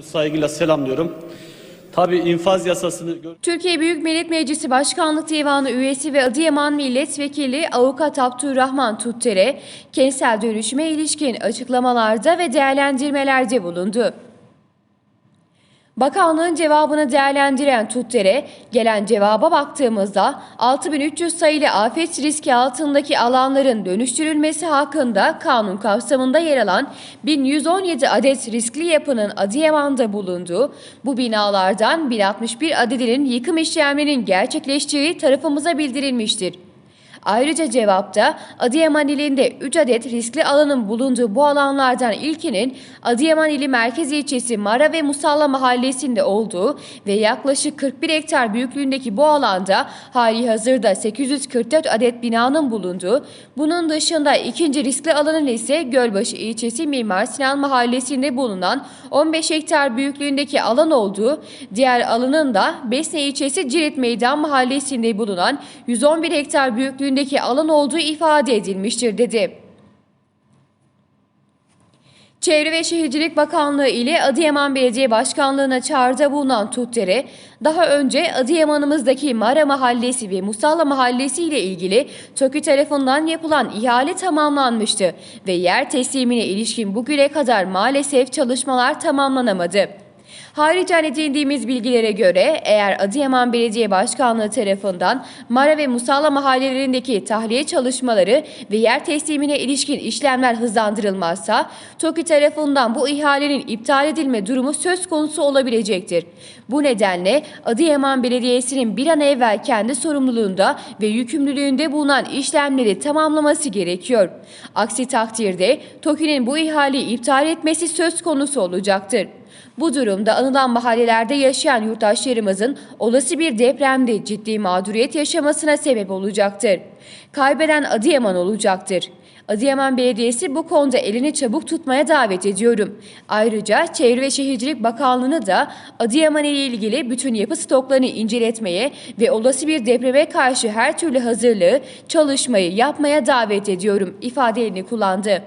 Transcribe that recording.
Saygıyla selamlıyorum. Tabii infaz yasasını Türkiye Büyük Millet Meclisi Başkanlık Divanı üyesi ve Adıyaman Milletvekili Avukat Abdurrahman Tuttere, kentsel dönüşüme ilişkin açıklamalarda ve değerlendirmelerde bulundu. Bakanlığın cevabını değerlendiren Tuttere, gelen cevaba baktığımızda 6300 sayılı afet riski altındaki alanların dönüştürülmesi hakkında kanun kapsamında yer alan 1117 adet riskli yapının Adıyaman'da bulunduğu, bu binalardan 1061 adedinin yıkım işlemlerinin gerçekleştiği tarafımıza bildirilmiştir. Ayrıca cevapta Adıyaman ilinde 3 adet riskli alanın bulunduğu bu alanlardan ilkinin Adıyaman ili merkez ilçesi Mara ve Musalla mahallesinde olduğu ve yaklaşık 41 hektar büyüklüğündeki bu alanda hali hazırda 844 adet binanın bulunduğu, bunun dışında ikinci riskli alanın ise Gölbaşı ilçesi Mimar Sinan mahallesinde bulunan 15 hektar büyüklüğündeki alan olduğu, diğer alanın da Besne ilçesi Cirit Meydan mahallesinde bulunan 111 hektar büyüklüğündeki alan olduğu ifade edilmiştir dedi. Çevre ve Şehircilik Bakanlığı ile Adıyaman Belediye Başkanlığı'na çağrıda bulunan Tuttere, daha önce Adıyaman'ımızdaki Mara Mahallesi ve Musalla Mahallesi ile ilgili TOKİ tarafından yapılan ihale tamamlanmıştı ve yer teslimine ilişkin bugüne kadar maalesef çalışmalar tamamlanamadı. Haricen edindiğimiz bilgilere göre eğer Adıyaman Belediye Başkanlığı tarafından Mara ve Musalla mahallelerindeki tahliye çalışmaları ve yer teslimine ilişkin işlemler hızlandırılmazsa TOKİ tarafından bu ihalenin iptal edilme durumu söz konusu olabilecektir. Bu nedenle Adıyaman Belediyesi'nin bir an evvel kendi sorumluluğunda ve yükümlülüğünde bulunan işlemleri tamamlaması gerekiyor. Aksi takdirde TOKİ'nin bu ihaleyi iptal etmesi söz konusu olacaktır. Bu durumda anılan mahallelerde yaşayan yurttaşlarımızın olası bir depremde ciddi mağduriyet yaşamasına sebep olacaktır. Kaybeden Adıyaman olacaktır. Adıyaman Belediyesi bu konuda elini çabuk tutmaya davet ediyorum. Ayrıca Çevre ve Şehircilik Bakanlığı'nı da Adıyaman ile ilgili bütün yapı stoklarını inceletmeye ve olası bir depreme karşı her türlü hazırlığı, çalışmayı yapmaya davet ediyorum ifadelerini kullandı.